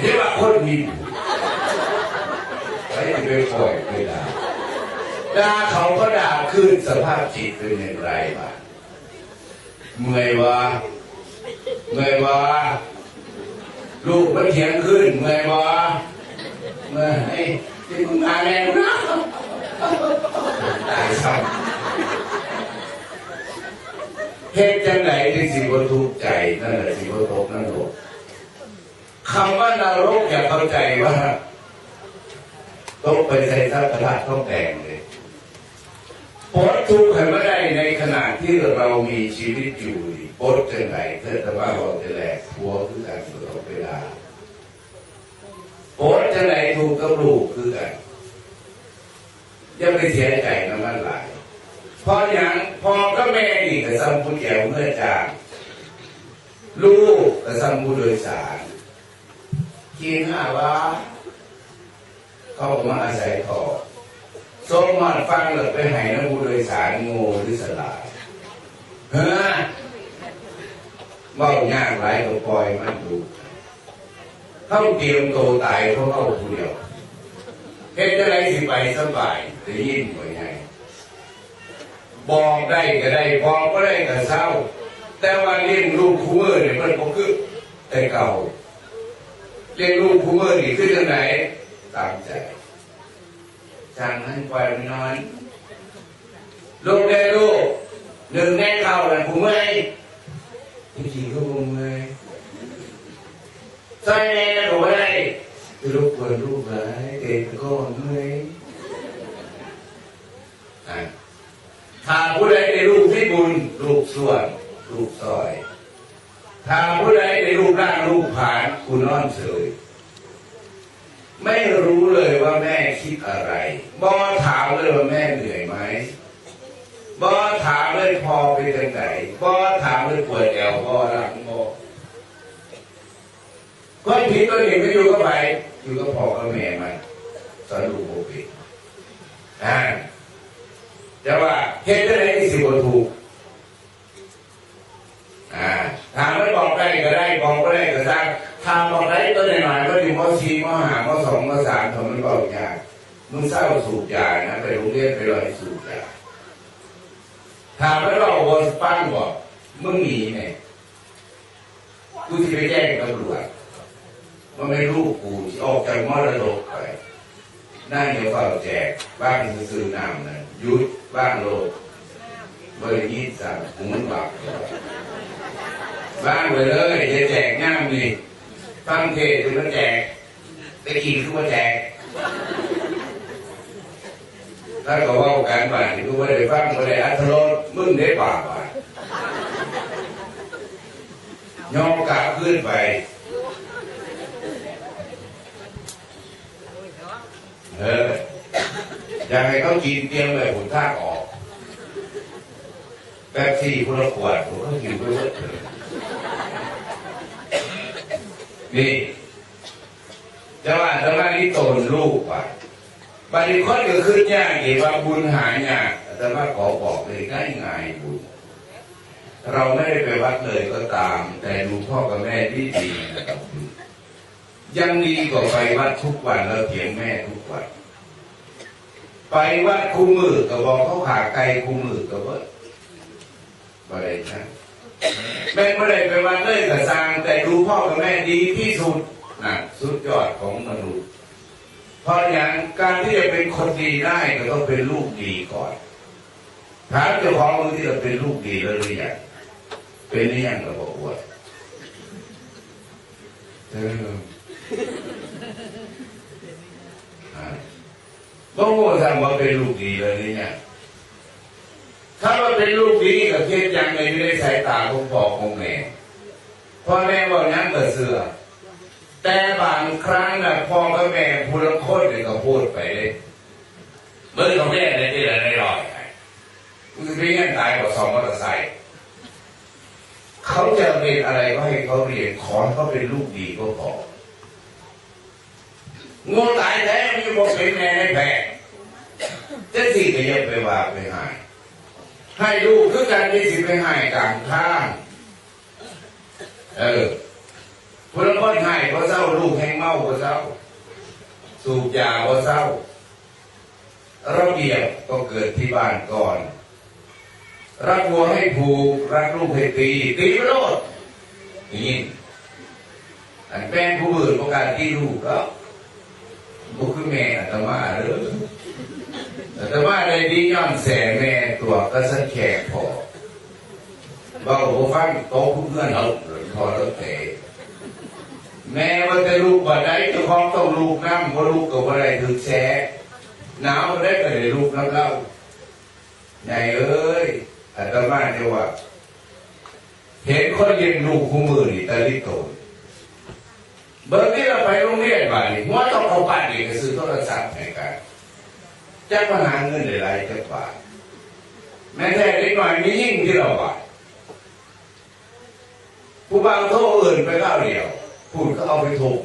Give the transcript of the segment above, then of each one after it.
เรียกว่าคนมีบุญไม่ได้ไปปล่อยไปด่าด่าเขาก็ด่าขึ้นสภาพจิตเป็นอย่างไรบ้างเมื่อยวะเมื่อยวะลูกมันเถียงขึ้นเมื่อยวะเมื่อยที่มึงมาแล้วนะตายซ้ำเหตุจังไหนที่สิบทุกข์ใจนั่นแหละสิบตกนั่นหลก คำว่านรกอย่าเข้าใจว่าต้องไปใส่ท่ากระทะต้องแต่งเลยปดทุกข์ให้ไม่ได้ในขณะที่เรามีชีวิตอยู่ปดจังไหนเธอแต่ว่าเราจะแหลกพัวคือการตลอดเวลาปดจังไหนถูกกับลูกคือกันยังไม่เสียใจน้ำมันไหลายพออย่างพอก็แม่อีกแต่ซ้ำผู้เกี่ยวเมื่อจางลูกแต่ซ้ำผู้โดยสาร กินห้าวะเขาก็มาอาศัยขอสมมาฟังเลยไปให้นักผู้โดยสารง่หรือสลาดเฮ้อเบ้ายากหลายก็ปล่อยมันดูเขาเตรียมโตวตายเขาเข้าผู้เดียวเฮ็ดอะไรสิไปสบายแต่ยิ่งกว่าไงบอกได้ก็ได้บอกก็ได้ก็เศร้า แต่ว่าเลี้ยงลูกคูเมอเนี่ยมันก็คือแต่เก่า เลี้ยงลูกคูเมอร์นี่คือจังไหนตามใจจางนั้นปล่อยมันนอนลูกได้ลูกหนึ่งแน่เก่าเลยคูเมอร์จริงๆก็คงเลยใส่แน่ก็ไม่ได้ลูกควรลูกไหนเด็กก็เมื่อยถ้าผู้ใดได้รูปที่บุญรูปส่วนรูปซอยถ้าผู้ใดได้รูปร่างรูปผานคุณนอนเฉย ไม่รู้เลยว่าแม่คิดอะไรบอถามเลยว่าแม่เหนื่อยไหมบอถามเลยพอไปทางไหนบอถามเลยปวดแอวบอหลังบอคนผิดก็เห็นก็อยู่ก็ไปอยู่ก็พอกับแม่มันสรุปโอเคอ่าแต่ว่าเหตุใดที่สิบถูกอ่า ถามไม่บอกได้ก็ได้บอกก็ได้ก็สร้างบอกได้ก็ได้หน่อยก็ถึงมสี่มห้ามสองมสามทำมันบอกยากมึงเศร้าสูบยานะไปโรงเรียนไปรอยสูบยาถามไม่บอกว่าฟังบอกมึงหนีไหมกูจะไปแจ้งตำรวจว่าไม่รู้กูที่ออกจากมรดกไปนั่งอยู่เฝ้าแจกบ้านซื้อน้ำนะยุดบ้านโลดบริยีสั่งหมุนบัก บ้านไปเลยจะแจกน้ำนี่ฟังเทศถึงมาแจกไปกินคือมาแจกถ้าก็ว่ากันบ้านคือว่าได้ฟังว่าได้อัธรสมึงได้บาปอะย่อกลับขึ้นไปเออยากให้เขากินเตรียมเลยผลท่าออกแป๊บซี่คนละขวดผมก็กินไปหมดเลย นี่จะว่าจะว่านี่โตนลูกว่ะบางทีคนก็ขึ้นยากเกี่ว่าบุญหายากแต่ว่าขอบอกเลยง่ายง่ายบุญเราไม่ได้ไปวัดเลยก็ตาม แต่ดูพ่อกับแม่ที่ดีนะครับยังดีกว่าไปวัดทุกวันแล้วเถียงแม่ทุกวันไปวัดคู่มือก็บอกเขาขาไกลคู่มือก็ว่าบ่ได้ใช่ แม่ไม่ได้ไปวัดเลยกับสร้างแต่ดูพ่อกับแม่ดีที่สุดนะสุดยอดของมนุษย์ เพราะอย่างการที่จะเป็นคนดีได้ก็ต้องเป็นลูกดีก่อนถามเจ้าของที่จะเป็นลูกดีแล้วหรือยังเป็นหรือยังก็บอกว่าเออบ่โง่ทำว่าเป็นลูกดีเลยนี่เนี่ย ถ้าว่าเป็นลูกดีกับเทศยังในอยู่ในสายตาของพ่อของแม่พ่อแม่บอกนั้นก็เสือแต่บางครั้งนะพ่อกับแม่พูดละคนเนี่ยก็พูดไปเลยเมื่อเขาแม่ในที่ไหนได้ลอยมันจะเป็นเงี้ยตายกว่าสองมอเตอร์ไซค์เขาจะเรียนอะไรก็ให้เขาเรียนขอให้เขาเป็นลูกดีก็พอง่ตายแท้วมีบอกเป็นแม่ในแผลจะสิก็ยังไปว่าไปให้ ให้ลูกคือการที่สิไปให้กลางทางเออคนละคนให้เพราะเศร้าลูกแห้งเมาเพราะเศร้า สูบยาเพราะเศร้า ระเบียบก็เกิดที่บ้านก่อน รักวัวให้ผูก รักลูกให้ตีตีไปโลดนี่อันแป้งผู้อื่นประกาศที่ลูกก็บุกขึ้นแม่อาตมาหรือ อาตมาได้ดีย้อนแสแม่ตัวก็สันแขกพอบอกว่าฟังโตเพื่อนเราพอแล้วเตะแม่ว่าแต่ลูกบ่ได้เจ้าของต้องลูกน้ำเพราะลูกกับอะไรถึงแช่หนาวได้ก็ได้ลูกน้ำเล่าใหญ่เอ้ยอาตมาเนี่ยว่า เห็นคนเรียนลูกคู่มือนี่ตะลิโตนเบิร์ที่เราไปโรงเรียนบ้านนี่หัวต้องเอาบ้านนี่ก็ซื้อโทรศัพท์ให้กัน จะมาหาเงินหลายๆจังหวัดแม้แต่เด็กหน่อยมียิ่งที่เราว่าผู้บางโทรอื่นไปก้าเดียวพูดก็เอาไปถูก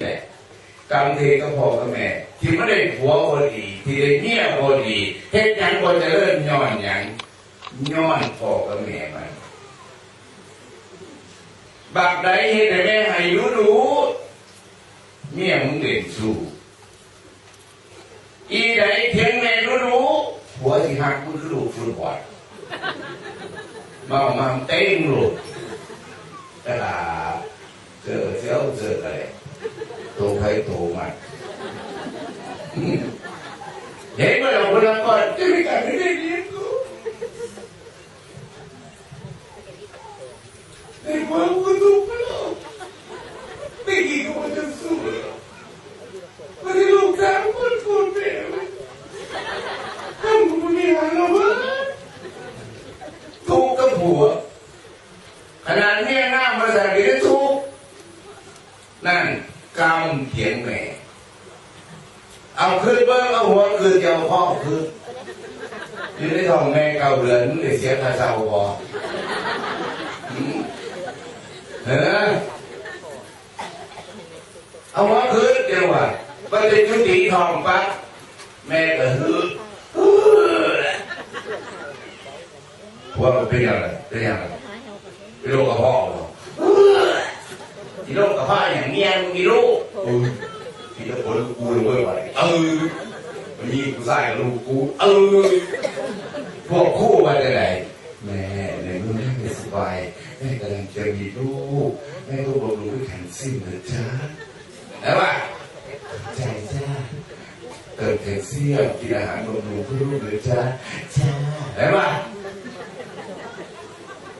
เนี่ยกำเทก็พอกับแม่ ที่ไม่ได้ผัวคนดี ที่ได้เมียคนดีเฮ็ดยังคนจะเริ่มย้อนยังย้อนพอกับแม่มัน บักใดเฮ็ดให้แม่ให้รู้รู้เมียมึงเด่นสู้อีใดเทียงแม่รู้รู้หัวที่หักมึงคือลูกฟุตบอลมามาเต้งลูกตลาดเจอเจ้าเจออะไรตัวใครตัวนเห็นไหมเราคนละก่อนจะไม่กันไม่ได้เรียนกูในความกูถูกแล้วไม่กี่คนจะสู้แล้วไม่ได้ลูกสาวคนคนเดียวทำกูไม่หาเราบ้างทุกข์กับผัวขนาดเมียหน้ามาสั่งก็ทุกข์นั่นกรรมเถียงแม่ เอาคืนเบิ้งเอาหัวคืนเจ้าพ่อคืนอยู่ในท้องแม่เก้าเดือนมึงได้เสียค่าเช่าบ่หืมเออเอาหัวคืนเดี๋ยวว่าไป เป็นชุติทองปั๊บแม่ก็ฮือฮือหัวมันเป็นยังไงเป็นยังไงเป็นโรคกระเพาะเหรอฮือที่โรคกระเพาะอย่างเมียนมีลูกที่จะผลกูเลยเว้ยไปเออมันมีกูใส่ลูกกูเออพวกคู่มาได้ไหนแม่ในเมื่อแม่ไม่สบายแม่กำลังจะมีลูกแม่ต้องบำรุงด้วยแคลเซียมนะจ๊ะแล้วว่าใจ ติมแคลเซียมกินอาหารบำรุงเพื่อลูกเลยจ้าจ้าแล้วว่า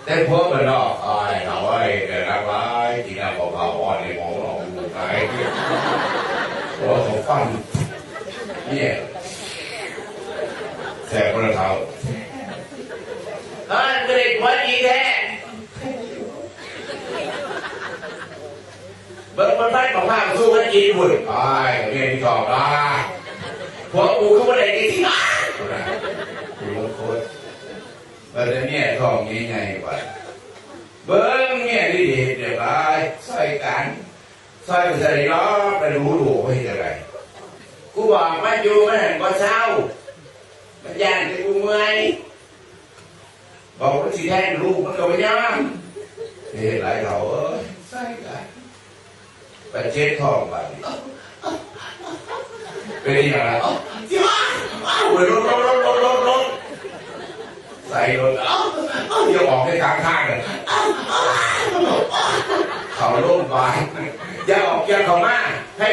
แต่พวกมันนอกไอ้เขาไอ้เดี๋ยวนะไว้กินอาหารเบาๆอ่อนในหมองหลอกลูกไอ้หัวของฟันเนี่ยแสบคนละเท้าเฮ้ยไม่ได้หัวดีแท้เบิ้งมันไปบอกว่าสู้กันจีนบุญไอ้เมียที่ชอบนะ พวกกูก็ไม่ได้ดีที่บ้านกูนะกูลงโคตรบิ้งเนี่ยท้องยังไงวะเบิ้งเนี่ยดีเดี๋ยวไปใส่กันซอยมันจะได้ล้อไปรู้ดูว่าเห็นอะไรกูบอกมาอยู่ไมันเห็นก็เศร้ามันย่านที่กูเมื่อยบอกว่าสีแทนลูกมันก็ไม่ยอมเฮ้ยหลายเขาเอ้ยใส่กันไปเช็ดท้องไป เป็นยังไงอ๋อที่ว่าอ้าวรถรถรถรถรถรถใส่รถเอ้าวอ้าอย่าออกให้กลางทางเลยอ้าวอ้าเขาโรงพยาบาลอย่าออกอย่าเขามาให้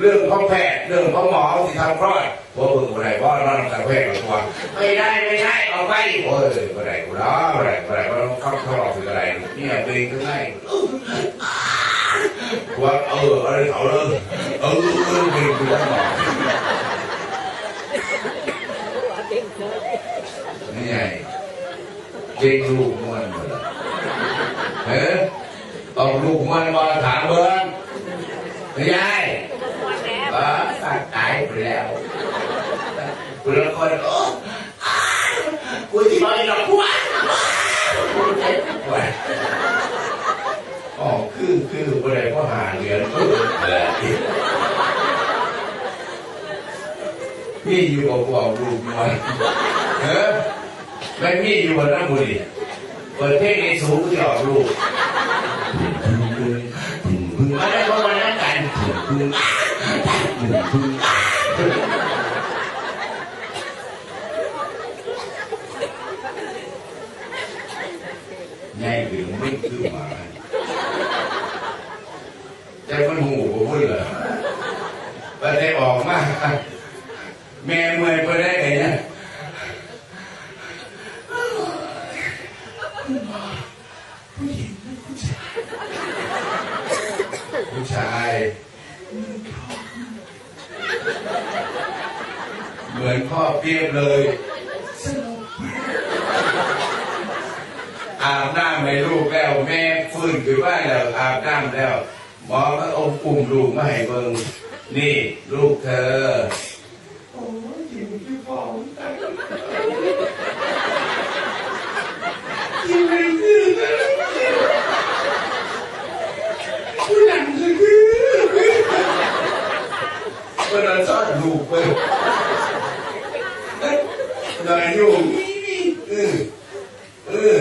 เรื่องของแพทย์เรื่องของหมอที่ทำคลอดพว่าเบิ่งอะไรว่าเราทำแพทย์กับตัวไม่ได้ไม่ได้ออกไปโอ้ยอะไรกูร้องอะไรอะไรว่าต้องเข้าเข้าออกคืออะไรเนี่ยเป็นก็ได้ว่าเอออะไรเขาเลยเออเออเป็นกูว่าหมอ ไงเก่งลูกมันเฮ้ยเอาลูกมันมาถามเบิ้งไม่ใช่เออสัตว์ตายไปแล้วคุณละคนโอ้อ้าวกูที่บอกอีกหรอกกูอะกูเจ็บปวดอ๋อคือคือบ่ได้เพราะหาเงินเพิ่มเลยมีอยู่กับพวกลูกน้อยเออ ไม่มีอยู่บนน้ำบุรีเปิดเพลงในสูงที่ออกลูกมาได้เพราะวันนั้นกันใหญ่ถึงไม่คือหมาใจมันหูผมพูดเลยไปได้ออกมาแม่เมื่อยไปได้ไงเนี่ยผู้ชาย เห มือนพ่อเปียบเลยอาบน้ำให้ลูกแล้วแม่ฟื้นขึ้นมาแล้วอาบน้ำแล้วหมอก็เอาปุ่มลูกมาให้เบิงนี่ลูกเธอโอ้ยยิ้มที่พ่อตายยิ้มไม่คือผู้หลังคือเวลาสอนลูกเว้ยนายอยู่นี่เออเออ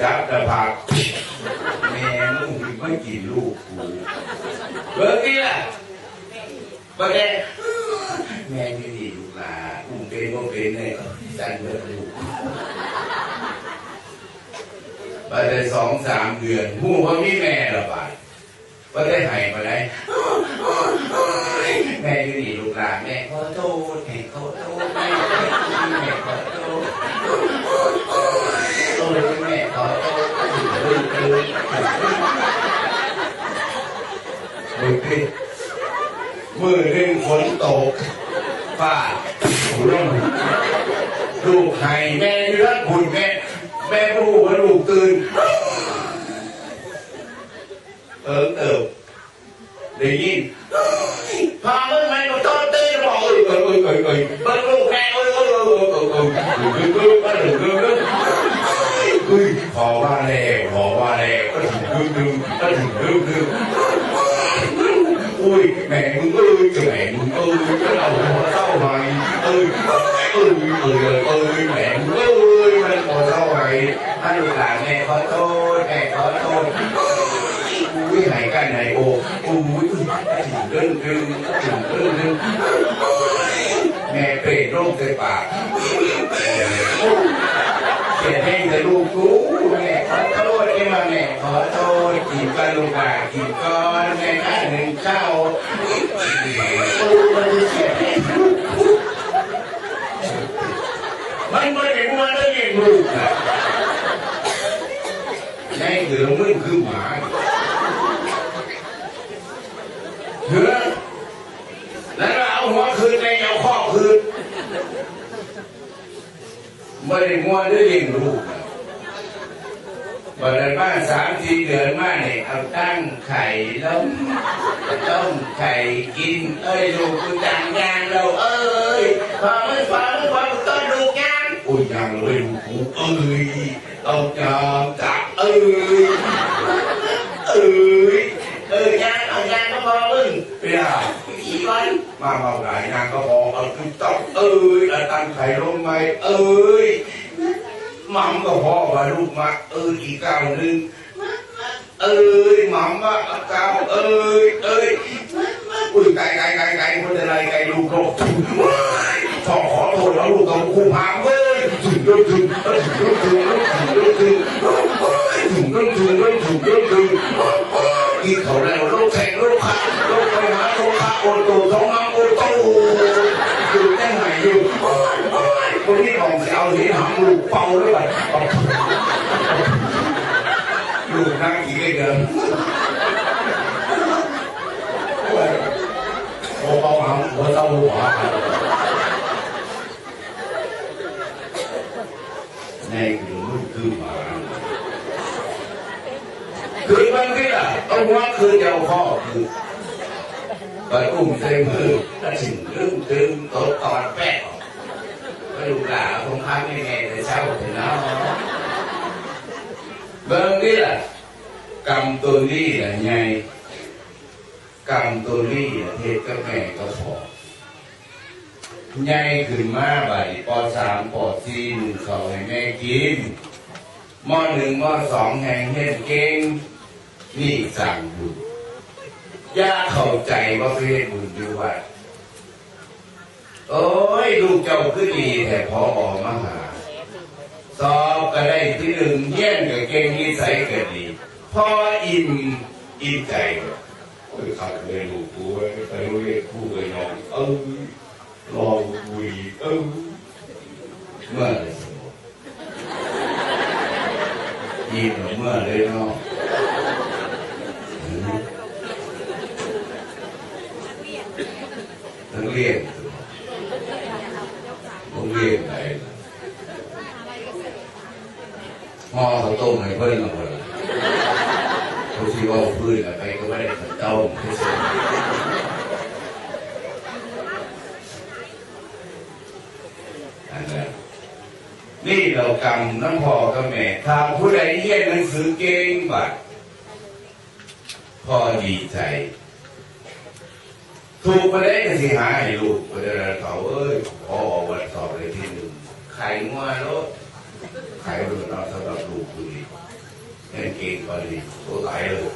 จับตะผักแม่มึงไม่กินลูกกูเบอร์กี้ล่ะประเด็นแม่ไม่ดีลูกหลาอุ้เป็นก็เป็นเนี่ยจันเบิดลูกไปได้สองสามเดือนหูว่ามีแม่ระบาดก็ได้หายมาได้แม่ไม่ดีลูกหลานแม่ขอโทษแม่ขอโทษแม่แม่ขอโทษ โอ้ยแม่ขอโทษ มือมือมือขึ้นมือหนึ่งฝนตกฟ้าร่มลูกไห้แม่เลือดคุณแม่แม่รู้ว่าลูกตื่นเออเติบได้ยินพามึงไม่มาต้อนตื่นบอกเอ้ยเอ้ยเอ้ยเอ้ยเอ้ยเบิ้งลูกแม่เอ้ยเอ้ยเอ้ยเอ้ยเอ้ยเอ้ยเอ้ยเอ้ยเอ้ยเอ้ยเฮ้ยพอว่าแล้ว hòa này có thằng hương hương có thằng hương hương ôi mẹ tôi ơi, mẹ trời ơi, cái đầu mà sao mày ơi ơi ơi ơi mẹ มึง ơi mày mà sao mày anh được là mẹ hỏi tôi, mẹ hỏi tôi. ui này cái này ô, ui cái thằng hương hương cái thằng hương hương mẹ về rôn về bà. Mẹ hay là luôn cứu nghe มาแม่ขอโทษกี่กระลูกบากี่ก้อนแม่ได้หนึ่งเก้าไม่เสียมัไม่เห็นมาได้ยังลูกนะในเดือนมึนคือหมาเถือแล้วเอาหัวคืนในเอาข้อคืนไม่ได้มัวได้ยังลูกนะ บัดนั้นบ้านสามสี่เดือนมาเนี่ยเอาตั้งไข่ล้วต้มไข่กิน เอ้ยลูกกูจังยางเราเอ้ยพอไม่ฟังฟังต้นลูกยางอุ้ยยังเลยลูกกูเอ้ยเอาจามจับเอ้ยเอ้ยเอ้ยยางเอายางก็พอมึงเปียอีกคนมาเมาหลายยางก็พอเอาตุ๊กต๊อกเอ้ยเอาตั้งไข่ลงไหมเอ้ย มัมก็พ่อว่าลูกมาเอออีกก้าหนึ่งเอ้ยมัมว่าเก้าเอ้ยเอ้ยอุ้ยไก่ไก่ไก่ไก่คนอะไรไก่ลูกโลกขอขอโทษแล้วลูกต้คู่พามเว้ยถึงกูถึงถึงกูถึงถึงกูถึงถึงกูถึงถึงกูถึงถึงกูถึงถึงกูถึงถึงที่เขาได้ คนนี้ออกเอาหนีห้องลูกเป่าด้วยลูกนั่งขี่เด้อโอ้เป่าหางหัวเต้าหัวในหรือมนคือหมาคือมันก็ต้องว่าคือเจ้าพ่อคือไปอุ้มเต็มมือถึงเรื่องตึงตกตอนแปะ chung là không phải nghe nghe tại sao thì nó vâng cái là cầm tôi ly là nhảy cầm tôi ly là thiệt các mẹ có phổ. Nhai คือมาใบปอสามปอสี่หนึ่งสองให้แม่กินหม้อหนึ่งหม้อสองแห่งเฮ็ดเก่งนี่สั่งบุญย่าเข้าใจว่าเฮ็ดบุญอยู่ว่า โอ้ยลูกเจ้าคือดีแต่พอออกมาหาสอบก็ได้ที่หนึ่งเยี่ยนกับเก่งนิสัยก็ดีพออิ่มอิ่มใจก็โอ้ยขับเลยลูกกูเว้ไปโรงเรียนคู่กับน้องเออรอคุยเออเมื่อไรสมบูรณ์ยิ้มเมื่อเลยเนาะอืมนักเรียนโรงเรียนไหนล่ะ หม้ อเขาต้มให้เพิ่นมาหมดเลยเขาที่ว่าพื้นอะไรก็ไม่ได้เต้าไม่ใช่อันนั้นนี่เรากำน้ำพอกับแม่ถ้าผู้ใดเรียนหนังสือเก่งบัดพ่อดีใจ ถูกมาได้ก็สิหาให้ลูกก็จะเขาเอ้ยพออวันสอบเลยที่หนึ่งไข่งัวรถขายรถเราสำหรับ เงินเก่งก็ดีโอ้ตายเลย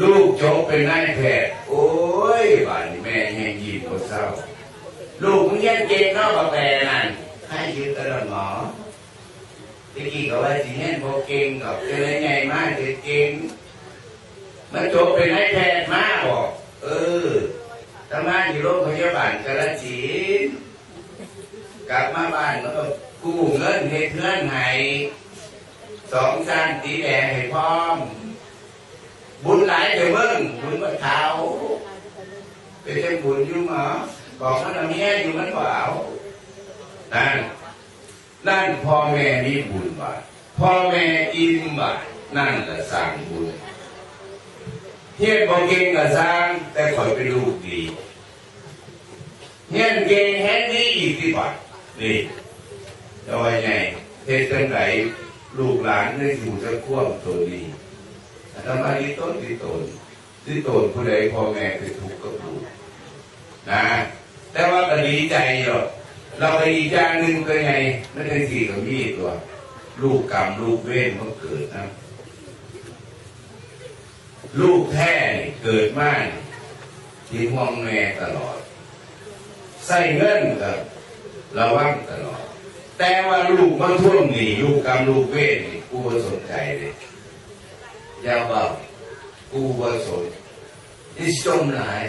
ลูกจบเป็นนายแพทย์โอ้ยบ้านแม่แห้งยิ้มก็เศร้า ลูกมึงเรียนเก่งนาะกับแม่นั่นให้ยืมตลอดหมอตะกี้ก็ว่าสิเห็นพอเก่งกับเป็นไรไงมากเก่งมันจบเป็นนายแพทย์มากบอกเออทำงานอยู่โรงพยาบาลกาฬสินกลับมาบ้านก็กู้เงินให้เพื่อนให้ สองจานตีแดงให้พร้อม บุญหลายเดี๋ยวมึงบุญมาเท้าไปเช่นบุญยู่หมอบอกมันเอาเมียอยู่มันเปล่านั่นนั่นพ่อแม่มีบุญบาพ่อแม่อิ่มบานั่นแหละสร้างบุญเฮียนบอกเก่งก็สร้าง แต่ขอยเป็นลูกดีเงี้ยเก่งแฮนนี่อีกที่บัดนี่จะว่าไงเทศจังไหน ลูกหลานได้อยู่จะควบตัวนี้อาตมาที่ต้นที่ตนที่ตนผู้ใดพ่อแม่เคยทุกข์ก็ผูกนะ แต่ว่าก็ดีใจหรอกเราไปอีกอย่างหนึ่งก็ไงไม่ได้สี่กับมีตัว ลูกกรรมลูกเวรมันเกิดนะลูกแท้เกิดมาที่ห่วงแม่ตลอด ใส่เงินกับระวังตลอด แต่ว่าลูกมันท่วงหนีลูกกรรมลูกเวทนี่กูบ่สนใจเลยอย่าเบากูบ่สนนี่จมหลาย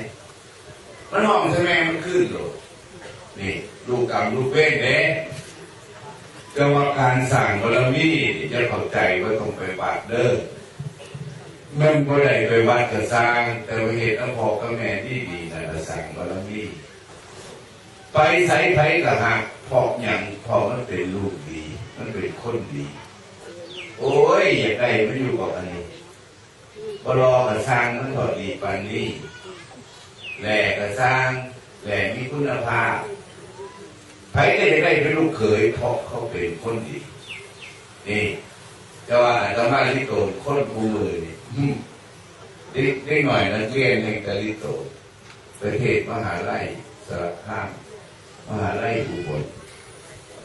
มันห้องทำไมมันขึ้นโลดนี่ลูกกรรมลูกเวทเด้จะว่าการสั่งบารมีนี่จะเข้าใจว่าต้องไปบาดเด้อมันบ่ได้ไปวัดก็สร้าง แต่ว่าเหตุน้ำพอกับแม่ที่ดีนะก็สั่งบารมีไปใส่ไผกับหัก พอกอย่างพอมันเป็นลูกดี มันเป็นคนดี โอ้ยอย่าได้ไม่อยู่กับอันนี้บรอกับสร้างมันก็ดีปานนี้แหล่กับสร้างแหล่มีคุณภาพไผก็จะได้เป็นลูกเขยเพราะเขาเป็นคนดี นี่แต่ว่าอาตมาลิโตนคนกูมือนี่ได้หน่อยนักเรียนในกาลิโตประเทศมหาลัยสารคาม มหาไร่อุบล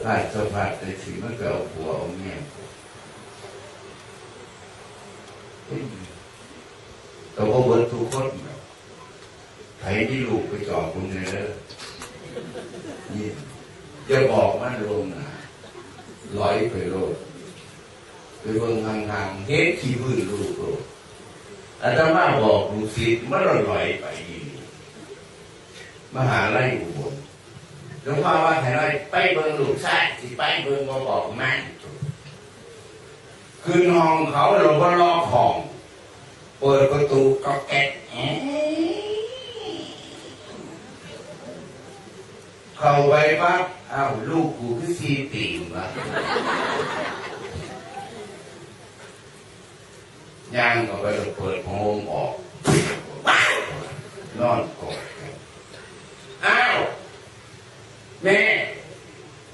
ราชพัฒน์ในสีมันก็เอาผัวเอาเมียเฮ้ยแต่ว่าเบิร์ทุกคนน่ะใครที่ลูกไปจอบคุณเลยเด้อนี่จะบอกมันลงนะร้อยไปโลดไปเบิ่งทางทางๆเฮ็ดขี้พื้นลูกโลดอาตมาบอกลูกศิษย์มันลอยไป มหาไร่อุบล ลวงพ่อว่าให้เราไปเบิ่งลูกชายสิไปเบิ่งมาบอกมันคือนองเขาเราก็ล็อกห้อง เปิดประตูก็แก๊กแอ๊ะเข้าไปปั๊บอ้าวลูกกูคือซีตีมวะย่างก็ไปเปิดโพงออกนอนกอดอ้าว แม่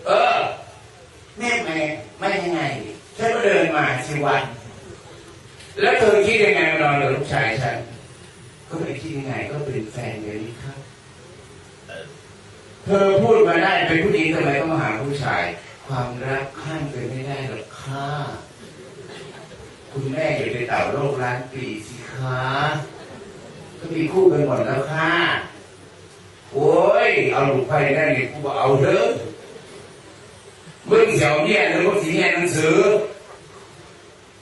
เออแม่แม่ไม่ยังไงฉันก็เดินมาสิวัน แล้วเธอคิดยังไงมานอนกับลูกชายฉันก็ไม่คิดยังไงก็เป็นแฟนกันนี่ครับเเธอพูดมาได้เป็นผู้หญิงทำไมต้องมาหาผู้ชาย ความรักข้ามไปไม่ได้หรอกค่ะคุณแม่อยู่ในเต่าโลกล้านปีสิคะก็มีคู่กันหมดแล้วค่ะ โอ้ยเอาลูกไฟนั่นนี่กูบอกเอาเถอะมึงเสียวเนี่ยหรือมึงสีเนี่ยหนังสือ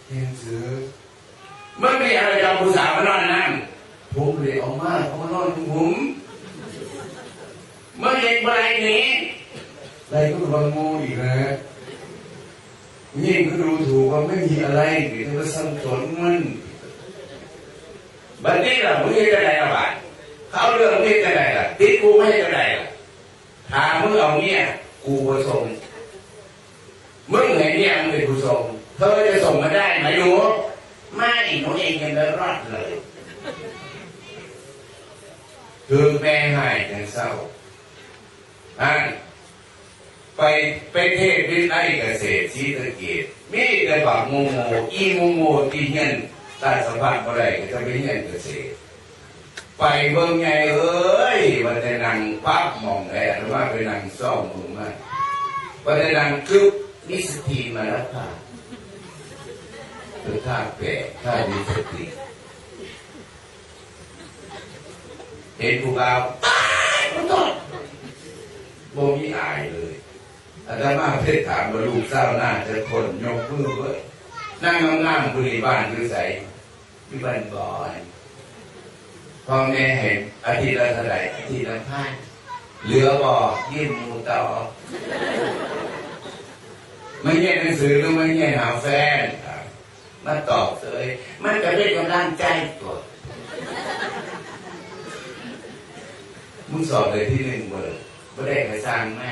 เรียนหนังสือมึงไม่อะไรจะเอาผู้สาวมานอนนั่งผมเลยเอามาเขามานอนกับผมมึงเองอะไรนี่อะไรก็ระวังโง่อีกนะยิ่งก็ดูถูกว่าไม่มีอะไรหรือว่าสังสนมันบัดนี้ล่ะมึงยังจะได้ระบาดเขาเรื่องนี้จะได้ล่ะติดกูไม่ ให้จะได้ล่ะถามึงเอาเนี่ย กูผสมมึงไงเนี่ยมึงเป็นผู้ส่งเธอจะส่งมาได้ไหมหนูไม่หนูเองยังไม่รอดเลยคือแม่ให้กันเศร้าอ่านไปไปเทศวิทย์เกษตรชีตะเกียรมีแต่บักโมโมอีโมโมที่เงี้ยนตาสะพานอะไรก็จะไปเงี้ยนเกษตร ไปเบิ่งไงเอ้ยว่าแต่นังปั๊บมองแอบหรือว่าไปนังซ่อมมึงมาว่าแต่นังกึบนิสตีมาแล้วค่ะคือท่าแปะท่านิสตีเห็นผู้บ่าวตายมันต้องบ่มีอายเลยอาจารย์มาเพชรถามว่าลูกเศร้าหน้าจะคนยกมือเว้ยนั่งงามๆบรีบ้านคือใสที่บ้านบ่อย พ่อแม่เห็นอาทิตย์ละเท่าไหร่อาทิตย์ละพันเหลือบอยื่นมูต่อไม่เรียนหนังสือหรือไม่เรียนหาแฟนครับมาตอบเลยมันก็ได้กำลังใจตัวมึงสอบเลยที่หนึ่งเบอร์ไม่ได้กระสร้างแม่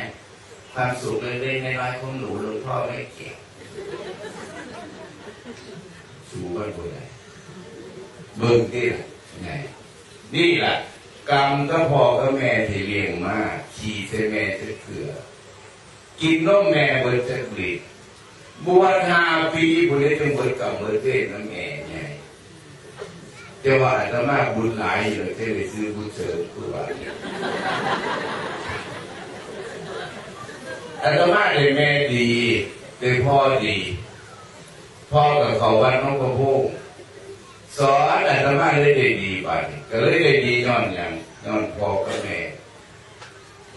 ความสุขเล็กๆน้อยของหนูหลวงพ่อไม่เกี่ยวสูงกันคนไหนเบิ่งที่ไหน นี่แหละกรรมก็พอก็แม่ที่เลี้ยงมาขี่ใส่แม่จะเกลือ กินนมแม่เบิดจะกรีดบวชห้าปีบุรีจงเบิดกับเบิดเทศน้ำแม่ไงจะว่าอาตมาบุญหลายอยู่เลยจะได้ซื้อบุญเสริมคือว่าอาตมาได้แม่ดีได้พ่อดี พ่อกับเขาวัดน้องกระโพง สอนแต่ธรรมะเลยได้ดีไปก็เลยได้ดีย้อนอย่างย้อนพ่อกับแม่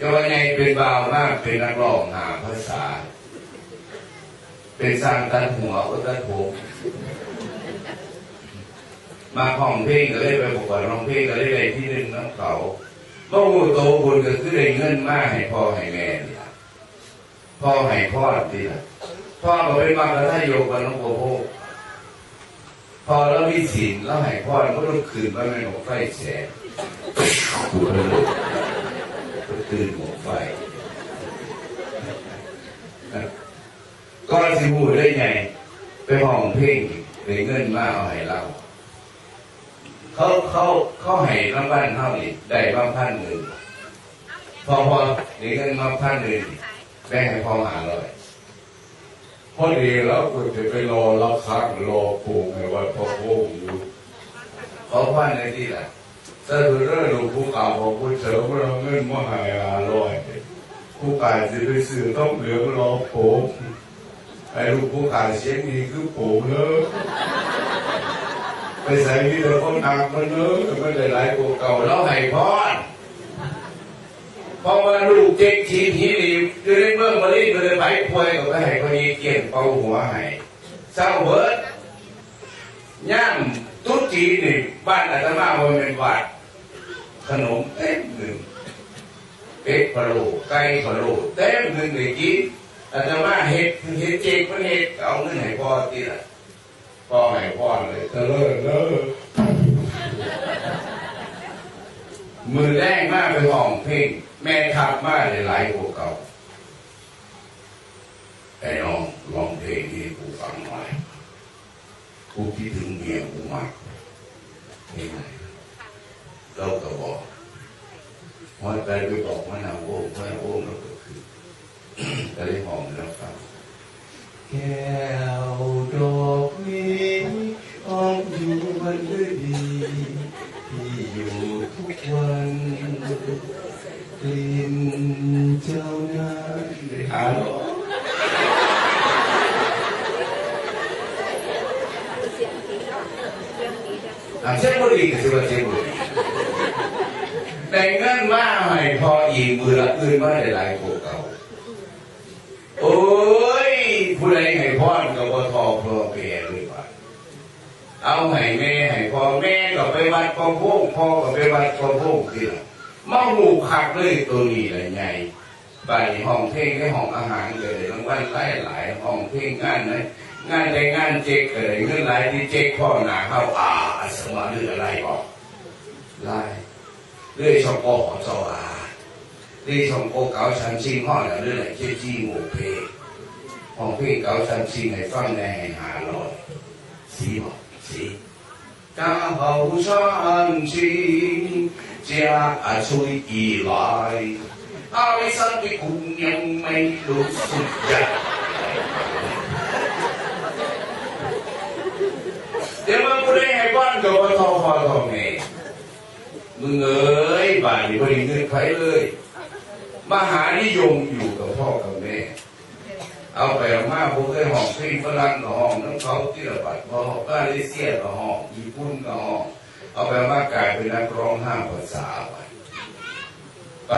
ย้อนไงเป็นบ่าวมากเป็นนักร้องหาภาษา เป็นสร้างตันหัวก็ตันผมมาห้องเพลงก็เลยไปประกวดร้องเพลงก็เลยได้ที่หนึ่งน้องเขาเมื่อหูโตบุญก็คือได้เงินมากให้พ่อให้แม่นี่ล่ะพ่อให้พ่อดีละพ่อก็เป็นมากระทายโยกกับน้องโกโพอเรามีศีลเราให้พ่อเราก็ต้องคืนว่าไม่หมกไฟแสงกูเลยก็คืนหมกไฟก็สิบูได้ไงไปห้องเพลงได้เงินมาเอาให้เราเขาเขาเขาให้รางวัลเท่านี้ได้บ้างพันหนึ่งพอพอได้เงินมาพันหนึ่งแบ่งให้พ่อหาร้อย พอดีแล้วกูจะไปรอรับคักรอปูไงว่าพ่อโค้งอยู่เขอพันในที่ละแต่คือเรื่องลูกผู้กาบอกกูเสริมเราเงินมหายอร่อยผู้กายจะไปซื้อต้องเหลืองรอปูไอ้ลูกผู้กายเสียงดีคือปูเนอะไปใส่มีแต่คนหนักมันเนอะไม่ได้หลายกว่าเก่าแล้วให้พรเพราะว่าลูกเจ๊กชีทีนี่คือในเมื่อมาลีก็เลยไปป่วยก็ไปให้คนนี้เกี่ยนเป่าหัวให้เศร้าเบิดย่ามตุ๊จีนี่บ้านอาตมาว่าเป็นวัดขนมเต็มหนึ่งเป็ดพะโลไก่พะโลเต็มหนึ่งเลยกินอาตมาเฮ็ดเฮ็ดเจ๊กมันเฮ็ดเอาเงินให้พ่อทีละพ่อให้พ่อเลยจะเลิกเลิก มือแรงมากไปห้องเพลงแม่ทับมากเลยหลายกว่าเก่าไอ้น้องร้องเพลงนี้กูฟังหน่อยกูคิดถึงเมียกูมากเพลงไหนเราก็บอกว่าใจไปบอกว่านาโอ้ว่าโอ้แล้วก็คือก็เลยห้องแล้วฟังแก้ ายที่เจ๊กพ่อหนาเข้าอ่าอัศมาเรืออะไรบอกไล่เรื่อยชอบโกหอจออาเรื่อยชอบโกเก่าชันชิงห้องเรื่องไหนเจ๊จี้หมูเพลงห้องเพลงเก่าชันชิงให้ฟังในให้หาลอยสีบอกสี 刚好山青家吹意来，阿里山的姑娘美如素颜。 กับว่าทอพอทอแม่มึงเอ้ยบ้านนี้บริเงินใครเลย มหานิยมอยู่กับพ่อกับแม่ เอาไปเอามาพวกเคยห้องเพลงฝรั่งกับห้องน้ำเขาที่ระบาดพอห้องมาเลเซียกับห้องญี่ปุ่นกับห้องเอาไปมากลายเป็นนักร้องห้ามภาษาไป